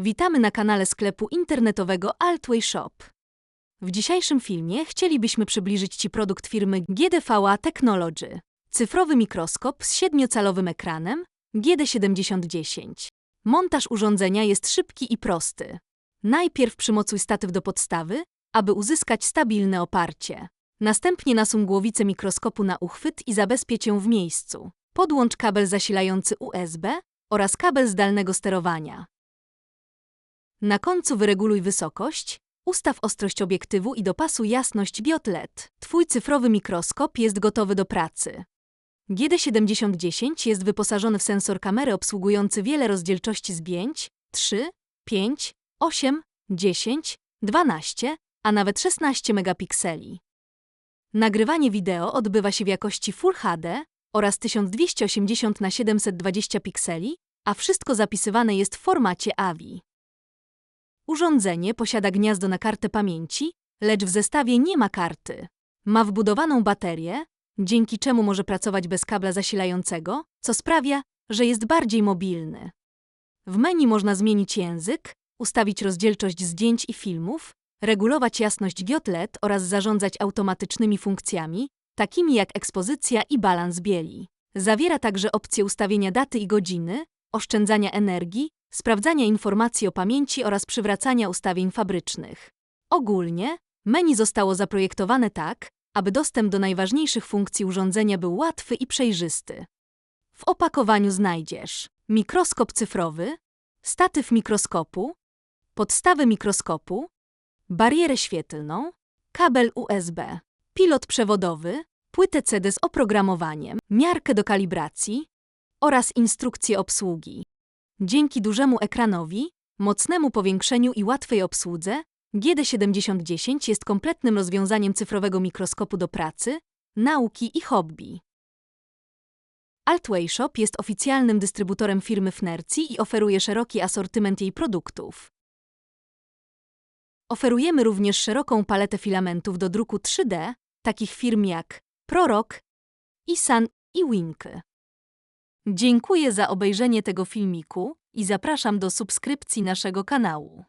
Witamy na kanale sklepu internetowego Altway Shop. W dzisiejszym filmie chcielibyśmy przybliżyć Ci produkt firmy GDVA Technology. Cyfrowy mikroskop z siedmiocalowym ekranem GD7010. Montaż urządzenia jest szybki i prosty. Najpierw przymocuj statyw do podstawy, aby uzyskać stabilne oparcie. Następnie nasun głowicę mikroskopu na uchwyt i zabezpiecz ją w miejscu. Podłącz kabel zasilający USB oraz kabel zdalnego sterowania. Na końcu wyreguluj wysokość, ustaw ostrość obiektywu i dopasuj jasność diod LED. Twój cyfrowy mikroskop jest gotowy do pracy. GD7010 jest wyposażony w sensor kamery obsługujący wiele rozdzielczości zdjęć 3, 5, 8, 10, 12, a nawet 16 megapikseli. Nagrywanie wideo odbywa się w jakości Full HD oraz 1280 na 720 pikseli, a wszystko zapisywane jest w formacie AVI. Urządzenie posiada gniazdo na kartę pamięci, lecz w zestawie nie ma karty. Ma wbudowaną baterię, dzięki czemu może pracować bez kabla zasilającego, co sprawia, że jest bardziej mobilny. W menu można zmienić język, ustawić rozdzielczość zdjęć i filmów, regulować jasność diod LED oraz zarządzać automatycznymi funkcjami, takimi jak ekspozycja i balans bieli. Zawiera także opcję ustawienia daty i godziny, oszczędzania energii, sprawdzania informacji o pamięci oraz przywracania ustawień fabrycznych. Ogólnie, menu zostało zaprojektowane tak, aby dostęp do najważniejszych funkcji urządzenia był łatwy i przejrzysty. W opakowaniu znajdziesz mikroskop cyfrowy, statyw mikroskopu, podstawę mikroskopu, barierę świetlną, kabel USB, pilot przewodowy, płytę CD z oprogramowaniem, miarkę do kalibracji oraz instrukcję obsługi. Dzięki dużemu ekranowi, mocnemu powiększeniu i łatwej obsłudze, GD7010 jest kompletnym rozwiązaniem cyfrowego mikroskopu do pracy, nauki i hobby. Altway Shop jest oficjalnym dystrybutorem firmy Fnerci i oferuje szeroki asortyment jej produktów. Oferujemy również szeroką paletę filamentów do druku 3D, takich firm jak Prorok, Isan i Winky. Dziękuję za obejrzenie tego filmiku i zapraszam do subskrypcji naszego kanału.